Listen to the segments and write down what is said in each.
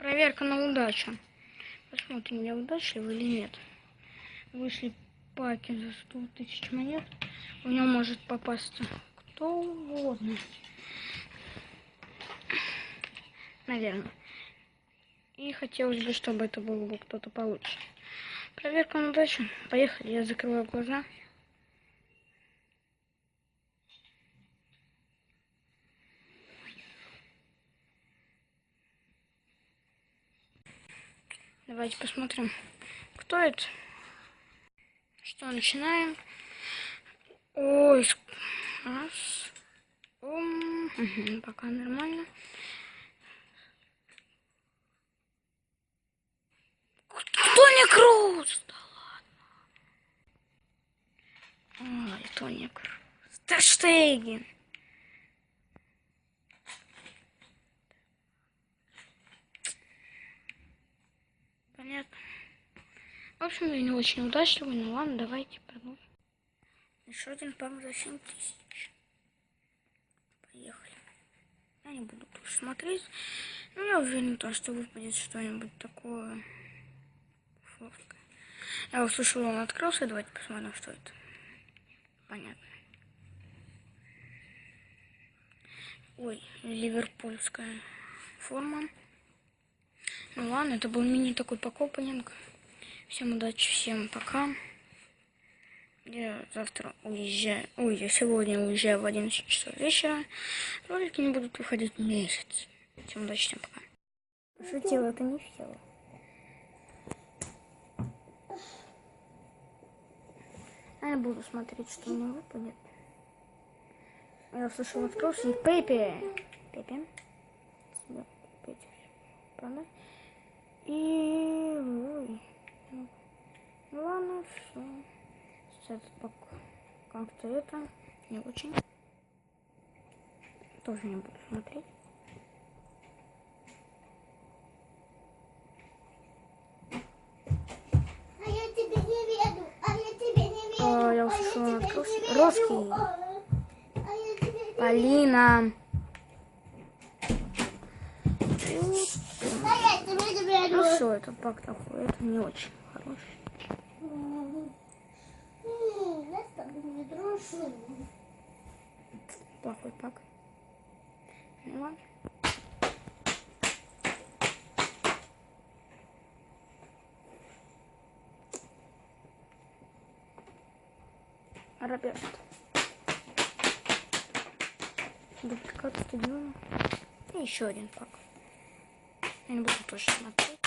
Проверка на удачу. Посмотрим, я удачливый или нет. Вышли паки за 100 тысяч монет. В него может попасться кто угодно. Наверное. И хотелось бы, чтобы это был бы кто-то получше. Проверка на удачу. Поехали, я закрываю глаза. Давайте посмотрим, кто это. Что, начинаем. Ой, раз. Ум, мгм, пока нормально. Кто не Круз? Да ладно. Ой, Тони Круз. Терштеген. Понятно. В общем, я не очень удачливый, ну ладно, давайте продолжим. Еще один пак за 7 тысяч. Поехали. Я не буду больше смотреть. Ну, я уверен, то, что выпадет что-нибудь такое. Флотское. Я услышал, он открылся. Давайте посмотрим, что это. Понятно. Ой, ливерпульская форма. Ну ладно, это был мини такой покопанинг. Всем удачи, всем пока. Я завтра уезжаю. Ой, я сегодня уезжаю в 11 часов вечера. Ролики не будут выходить месяц. Всем удачи, всем пока. Шутила, это не все. А я буду смотреть, что мне выпадет. Я услышал открылся и Пепе. Пепе. Себе купить. И... Ой. Ну, ну ладно, все. Сейчас как-то это не очень. Тоже не буду смотреть. А я тебе не верю, а я тебе не верю. Я услышала, открылся. Русский. Полина. Верю. Ну все, это пак такой, это не очень хороший. Я с тобой не дружу. Плохой пак. Ладно. Роберт. Дубликат стадиона. И еще один пак. Я не буду тоже смотреть.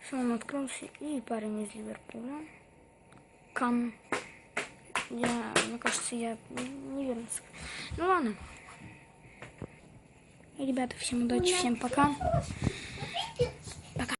Все, он открылся. И парень из Ливерпуля. Кам. Я, мне кажется, я неверно. Ну ладно. И, ребята, всем удачи, всем пока.